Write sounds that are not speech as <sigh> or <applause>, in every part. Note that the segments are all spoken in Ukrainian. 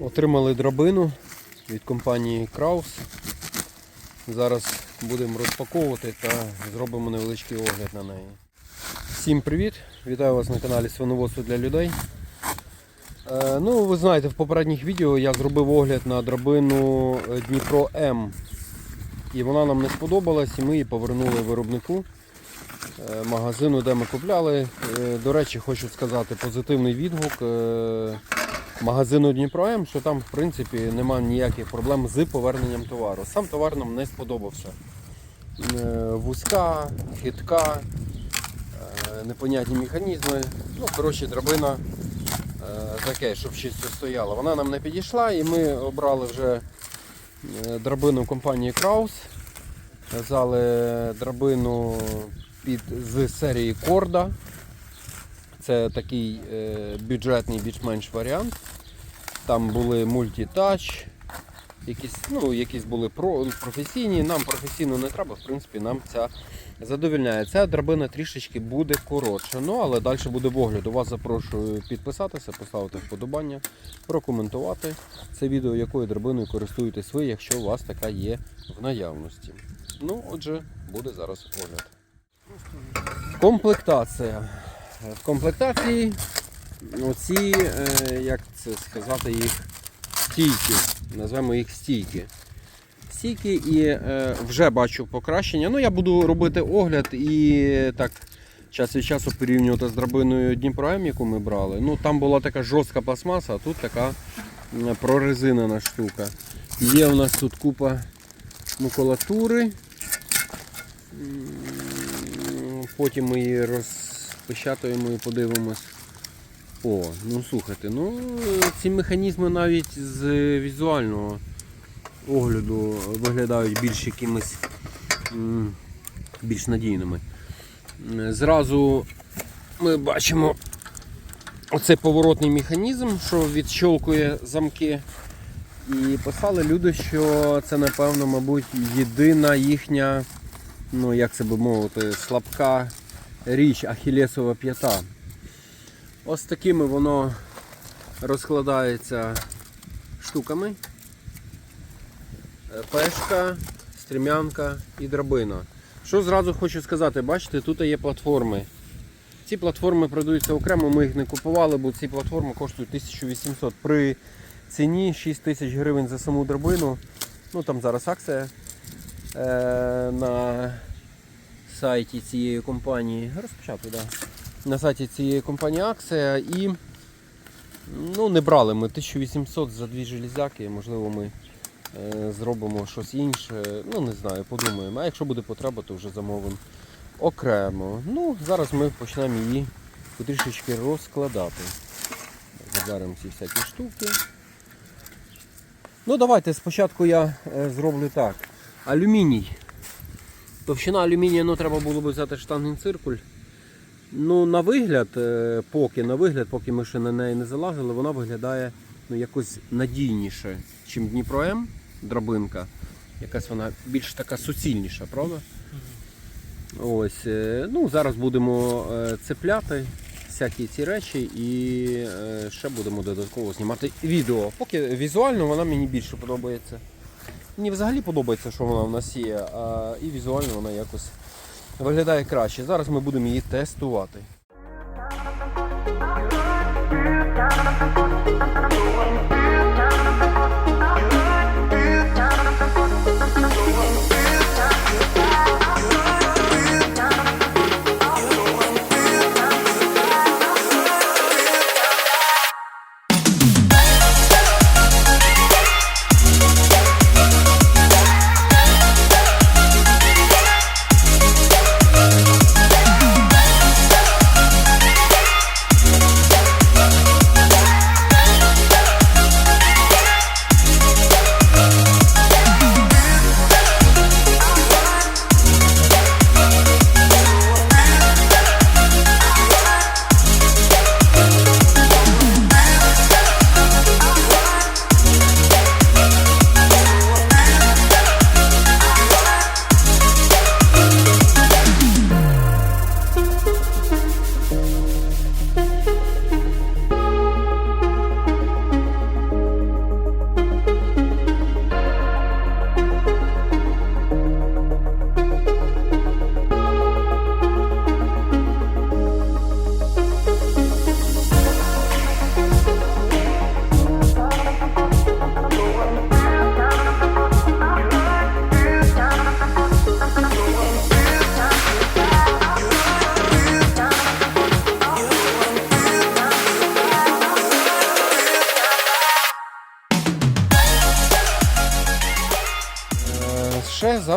Отримали драбину від компанії Краус. Зараз будемо розпаковувати та зробимо невеличкий огляд на неї. Всім привіт! Вітаю вас на каналі Свиноводство для людей. Е, ну, ви знаєте, в попередніх відео я зробив огляд на драбину е, Дніпро М. І вона нам не сподобалась, і ми її повернули виробнику магазину, де ми купляли. Е, До речі, хочу сказати позитивний відгук е, магазину Дніпро М, що там в принципі немає ніяких проблем з поверненням товару. Сам товар нам не сподобався. Е, Вузька, хитка, е, непонятні механізми. Ну, коротше, драбина е, таке, щоб чисто стояло. Вона нам не підійшла і ми обрали вже е, драбину компанії Краус. Взяли драбину під, з серії Корда. Це такий е, бюджетний більш-менш варіант. Там були мультитач, якісь, ну, якісь були про, професійні. Нам професійно не треба, в принципі, нам ця задовільняє. Ця драбина трішечки буде коротша, ну але далі буде в огляду. Вас запрошую підписатися, поставити вподобання, прокоментувати це відео, якою драбиною користуєтесь ви, якщо у вас така є в наявності. Ну, отже, буде зараз огляд. Комплектація. В комплектації оці, е, як це сказати, їх стійки. Назвемо їх стійки. Стійки і е, вже бачу покращення. Ну, я буду робити огляд і так час від часу порівнювати з драбиною Дніпро яку ми брали. Ну, там була така жорстка пластмаса, а тут така прорезинена штука. Є у нас тут купа макулатури. Потім ми її розпечатаємо і подивимось. О, ну слухайте, ну ці механізми навіть з візуального огляду виглядають більш якимись більш надійними. Зразу ми бачимо оцей поворотний механізм, що відщолкує замки. І писали люди, що це, напевно, мабуть, єдина їхня, ну як це би мовити, слабка річ Ахілесова п'ята. Ось такими воно розкладається штуками. Е, Пешка, стрімянка і драбина. Що зразу хочу сказати, бачите, тут є платформи. Ці платформи продаються окремо, ми їх не купували, бо ці платформи коштують 1800 при ціні 6 тисяч гривень за саму драбину. Ну там зараз акція на сайті цієї компанії. Розпочати, да. На сайті цієї компанії акція і ну, не брали ми 1800 за дві железяки, можливо ми е, зробимо щось інше. Ну не знаю, подумаємо. А якщо буде потреба, то вже замовимо окремо. Ну, зараз ми почнемо її потрішечки розкладати. Заберемо ці всякі штуки. Ну давайте спочатку я е, зроблю так. Алюміній. Товщина алюмінія ну, треба було б взяти штангенциркуль. Ну, на вигляд, е, поки на вигляд, поки ми ще на неї не залазили, вона виглядає ну, якось надійніше, ніж Дніпро М, драбинка. Якась вона більш така суцільніша, правда? Ось, е, ну, зараз будемо е, цепляти всякі ці речі і ще будемо додатково знімати відео. Поки візуально вона мені більше подобається. Мені взагалі подобається, що вона в нас є, а і візуально вона якось виглядає краще. Зараз ми будемо її тестувати.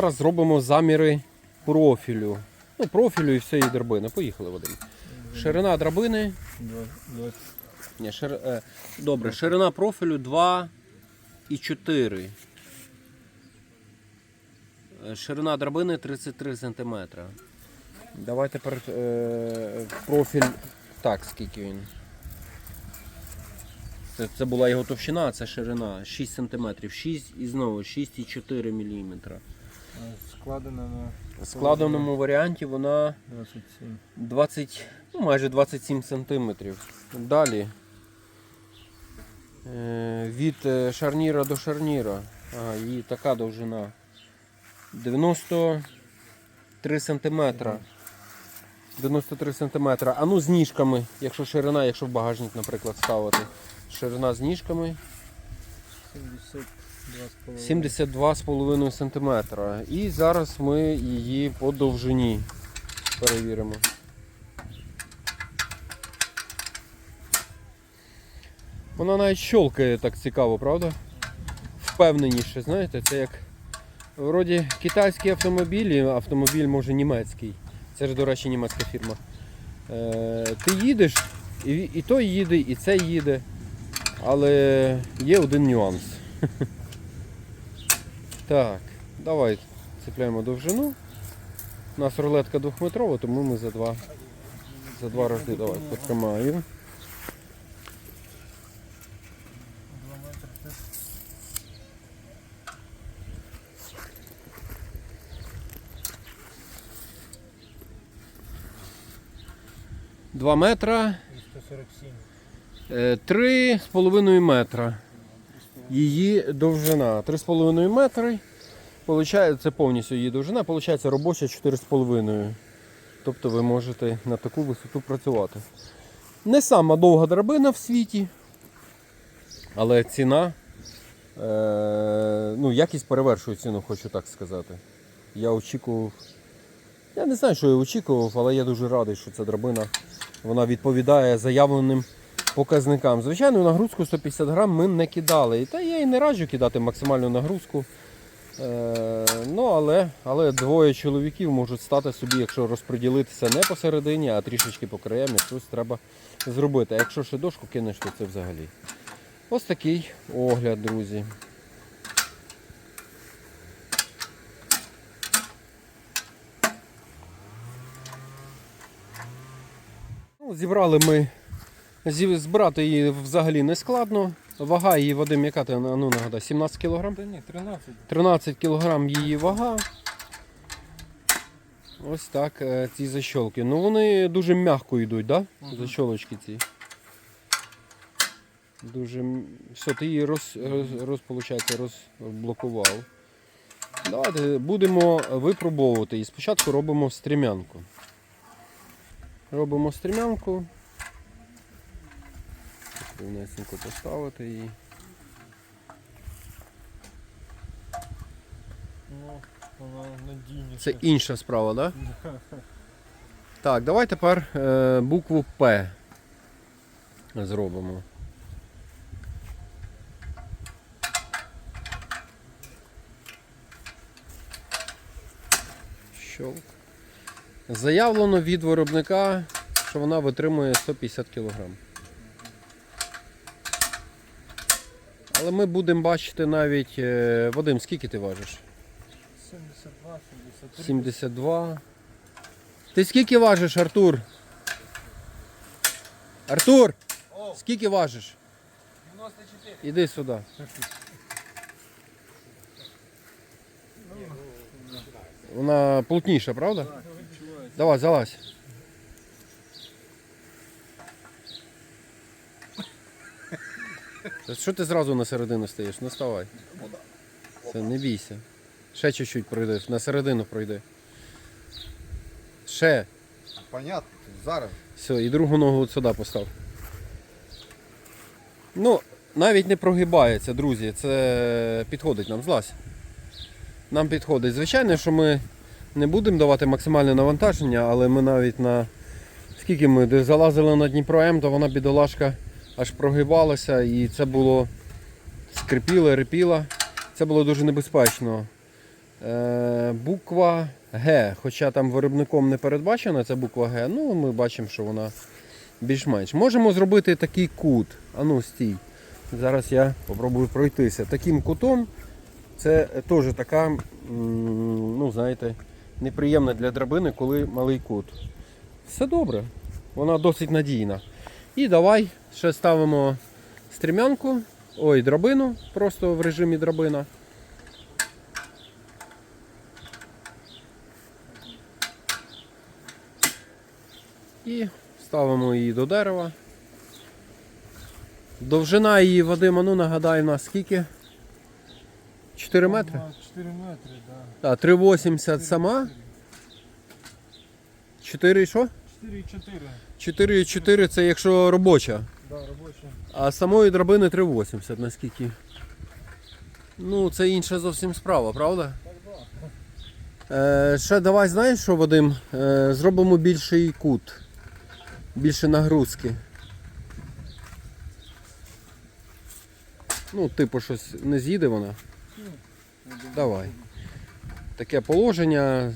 Зараз зробимо заміри профілю. Ну, профілю і всієї драбини. Поїхали, Вадим. Ширина драбини. Ні, шир... е, добре, ширина профілю 2 і 4. Е, Ширина драбини 33 см. Давай тепер е, профіль. Так, скільки він. Це, це була його товщина, це ширина 6 см. 6 і знову 6,4 мм. В складеному варіанті вона 27. 20, ну, майже 27 сантиметрів. Далі. Е, від е, шарніра до шарніра. Ага, її така довжина. 93 сантиметра. 93 сантиметра. А ну з ніжками, якщо ширина, якщо в багажник, наприклад, ставити. Ширина з ніжками 72,5. 72,5 сантиметра. І зараз ми її по довжині перевіримо. Вона навіть щолкає так цікаво, правда? Впевненіше, знаєте, це як вроді китайські автомобілі, автомобіль може німецький. Це ж, до речі, німецька фірма. Е, ти їдеш, і, і той їде, і це їде. Але є один нюанс. <laughs> Так, давай цепляємо довжину. У нас рулетка двохметрова, тому ми за два, за два рази давай потримаю. Два метра, 147. е, три з половиною метра. Її довжина. Три з половиною метри. Получається, це повністю її довжина, виходить робоча 4,5. Тобто ви можете на таку висоту працювати. Не сама довга драбина в світі, але ціна, е, ну, якість перевершує ціну, хочу так сказати. Я очікував. Я не знаю, що я очікував, але я дуже радий, що ця драбина вона відповідає заявленим показникам. Звичайно, нагрузку 150 грам ми не кидали. І Та я і не раджу кидати максимальну нагрузку. Е, ну, але, але двоє чоловіків можуть стати собі, якщо розподілитися не посередині, а трішечки по краям, щось треба зробити. А якщо ще дошку кинеш, то це взагалі. Ось такий огляд, друзі. Ну, Зібрали ми. Збирати її взагалі не складно. Вага її Вадим, яка ти ну, нагадай, 17 кг? Та ні, 13. 13 кг її вага. Ось так е, ці защолки. Ну вони дуже м'яко йдуть, да? Мгм. Защолочки ці. Дуже. Все, ти її роз, роз, роз, получається, розблокував. Давайте будемо випробовувати. І спочатку робимо стрімянку. Робимо стрімянку. Рівнесенько поставити її. Ну, вона надійніша. Це інша справа, так? Да? <laughs> Так, давай тепер е, букву П зробимо. Щолк. Заявлено від виробника, що вона витримує 150 кг. Але ми будемо бачити навіть. е, Вадим, скільки ти важиш? 72, 73. 72. Ти скільки важиш, Артур? Артур! Скільки важиш? 94. Іди сюди. Вона плотніша, правда? Давай, залазь. Та Що ти зразу на середину стаєш? Ну вставай. Це не бійся. Ще чуть-чуть пройди, на середину пройди. Ще. Понятно, зараз. Все, і другу ногу от сюди постав. Ну, навіть не прогибається, друзі. Це підходить нам, злазь. Нам підходить. Звичайно, що ми не будемо давати максимальне навантаження, але ми навіть на. Скільки ми залазили на Дніпро М, то вона бідолашка аж прогибалася і це було скрипіло, репіло. Це було дуже небезпечно. Е, буква Г, хоча там виробником не передбачена ця буква Г, ну ми бачимо, що вона більш-менш. Можемо зробити такий кут. Ану, стій. Зараз я попробую пройтися. Таким кутом це теж така, ну знаєте, неприємна для драбини, коли малий кут. Все добре, вона досить надійна. І давай ще ставимо стрімянку, ой, драбину, просто в режимі драбина. І ставимо її до дерева. Довжина її Вадима, ну нагадай, у нас скільки? 4 метри? На 4 метри, да. Так, 3,80 сама. 4 що? 4,4. 4,4 це якщо робоча. Да, робочі. А самої драбини 3,80, наскільки. Ну, це інша зовсім справа, правда? Так, да. Е, ще давай, знаєш що, Вадим? Е, зробимо більший кут. Більше нагрузки. Ну, типу, щось не з'їде вона. Давай. Таке положення.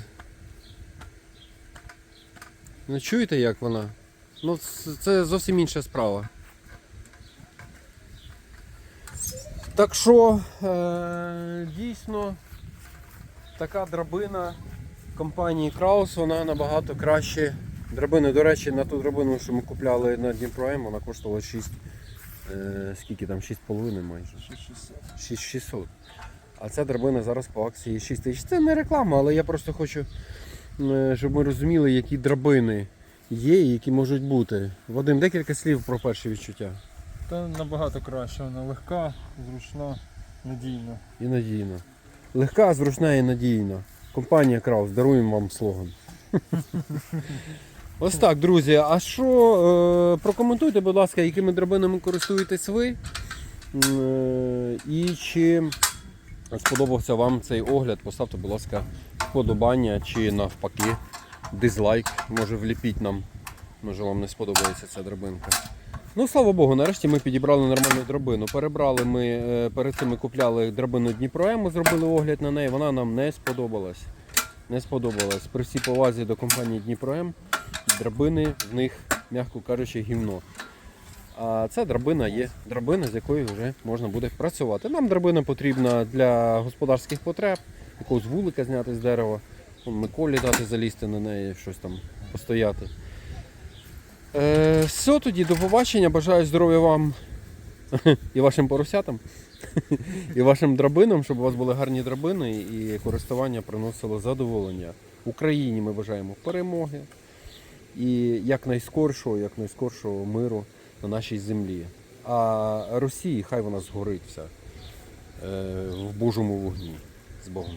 Ну чуєте, як вона? Ну, це- зовсім інша справа. Так що, е, дійсно, така драбина компанії Краус, вона набагато краще. Драбини, до речі, на ту драбину, що ми купляли на Дніпро М, вона коштувала 6. Е, скільки там? 6,5 майже. 6,600. 6600. А ця драбина зараз по акції 6 тисяч. Це не реклама, але я просто хочу, щоб ми розуміли, які драбини є і які можуть бути. Вадим, декілька слів про перші відчуття. Та набагато краще, вона легка, зручна, надійна. І надійна. Легка, зручна і надійна. Компанія Краус, даруємо вам слоган. <laughs> Ось так, друзі. А що, е, прокоментуйте, будь ласка, якими драбинами користуєтесь ви? Е, І чи сподобався вам цей огляд? Поставте, будь ласка, вподобання чи навпаки дизлайк. Може вліпіть нам. Може вам не сподобається ця драбинка. Ну, слава Богу, нарешті ми підібрали нормальну драбину. Перебрали ми, е, перед цим ми купляли драбину Дніпро ми зробили огляд на неї, вона нам не сподобалась. Не сподобалась. При всій повазі до компанії Дніпро М, драбини в них, м'яко кажучи, гівно. А ця драбина є драбина, з якою вже можна буде працювати. Нам драбина потрібна для господарських потреб, якогось вулика зняти з дерева, Миколі дати залізти на неї, щось там постояти. Е, все тоді, до побачення. Бажаю здоров'я вам <laughs> і вашим поросятам, <laughs> і вашим драбинам, щоб у вас були гарні драбини і користування приносило задоволення. Україні ми бажаємо перемоги і якнайскоршого, якнайскоршого миру на нашій землі. А Росії хай вона згорить вся е, в Божому вогні. З Богом.